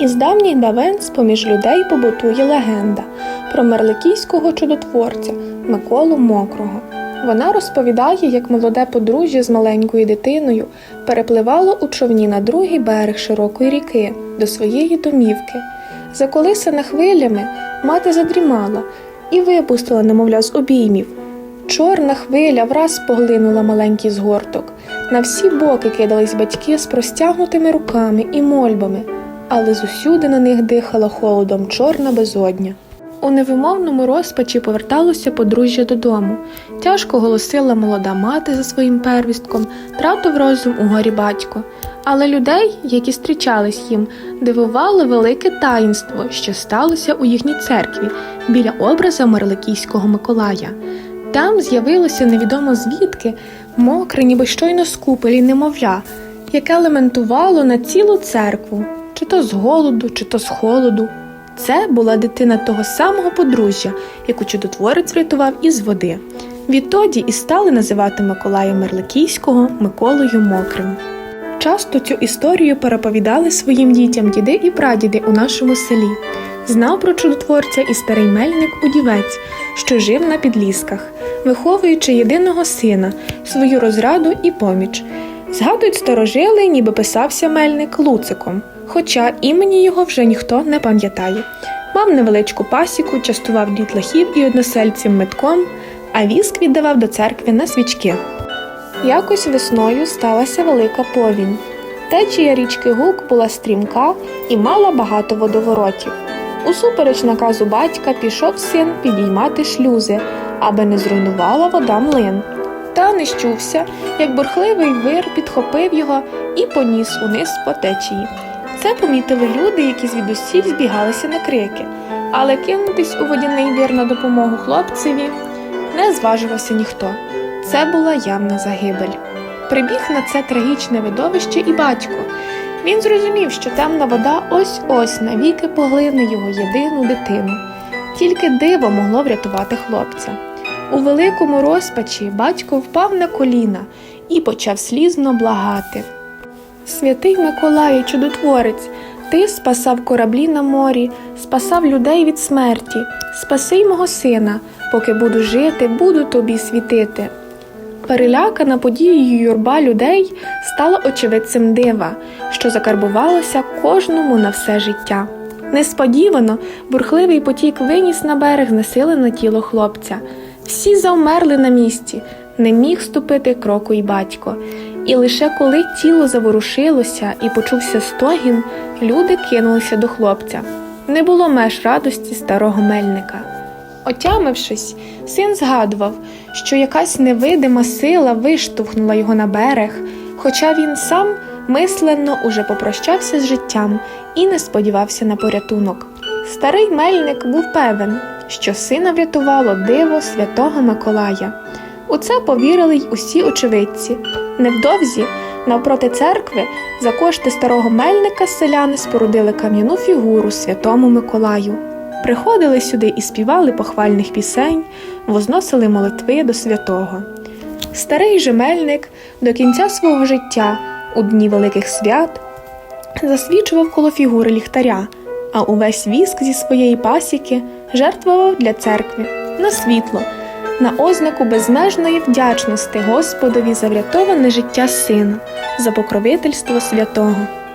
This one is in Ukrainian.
Із давніх давен з-поміж людей побутує легенда про мерликійського чудотворця Миколу Мокрого. Вона розповідає, як молоде подружжя з маленькою дитиною перепливало у човні на другий берег широкої ріки до своєї домівки. Заколисана хвилями, мати задрімала і випустила немовля з обіймів. Чорна хвиля враз поглинула маленький згорток. На всі боки кидались батьки з простягнутими руками і мольбами, але зусюди на них дихала холодом чорна безодня. У невимовному розпачі поверталося подружжя додому. Тяжко голосила молода мати за своїм первістком, тратив розум у горі батько. Але людей, які зустрічались їм, дивувало велике таїнство, що сталося у їхній церкві біля образа Мерликійського Миколая. Там з'явилося невідомо звідки мокре, ніби щойно з купелі немовля, яке лементувало на цілу церкву, чи то з голоду, чи то з холоду. Це була дитина того самого подружжя, яку чудотворець врятував із води. Відтоді і стали називати Миколая Мерликійського Миколою Мокрим. Часто цю історію переповідали своїм дітям діди і прадіди у нашому селі. Знав про чудотворця і старий мельник удівець, що жив на підлісках, виховуючи єдиного сина, свою розраду і поміч. Згадують старожили, ніби писався мельник Луциком, хоча імені його вже ніхто не пам'ятає. Мав невеличку пасіку, частував дітлахів і односельців метком, а віск віддавав до церкви на свічки. Якось весною сталася велика повінь. Течія річки Гук була стрімка і мала багато водоворотів. Усупереч наказу батька пішов син підіймати шлюзи, аби не зруйнувала вода млин. Та не як бурхливий вир підхопив його і поніс униз по течії. Це помітили люди, які звідусіль збігалися на крики, але кинутись у водяний вір на допомогу хлопцеві не зважувався ніхто. Це була явна загибель. Прибіг на це трагічне видовище і батько. Він зрозумів, що темна вода ось ось навіки поглине його єдину дитину. Тільки диво могло врятувати хлопця. У великому розпачі батько впав на коліна і почав слізно благати. Святий Миколаю, чудотворець, ти спасав кораблі на морі, спасав людей від смерті, спаси й мого сина, поки буду жити, буду тобі світити. Перелякана подією юрба людей стала очевидцем дива, що закарбувалося кожному на все життя. Несподівано бурхливий потік виніс на берег знесилене тіло хлопця. Всі завмерли на місці, не міг ступити кроку й батько. І лише коли тіло заворушилося і почувся стогін, люди кинулися до хлопця. Не було меж радості старого мельника. Отямившись, син згадував, що якась невидима сила виштовхнула його на берег, хоча він сам мисленно уже попрощався з життям і не сподівався на порятунок. Старий мельник був певен, що сина врятувало диво святого Миколая. У це повірили й усі очевидці. Невдовзі, навпроти церкви, за кошти старого мельника селяни спорудили кам'яну фігуру святому Миколаю. Приходили сюди і співали похвальних пісень, возносили молитви до святого. Старий же мельник до кінця свого життя, у дні великих свят, засвічував коло фігури ліхтаря, а увесь віск зі своєї пасіки жертвував для церкви на світло, на ознаку безмежної вдячності Господові за врятоване життя сина, за покровительство святого.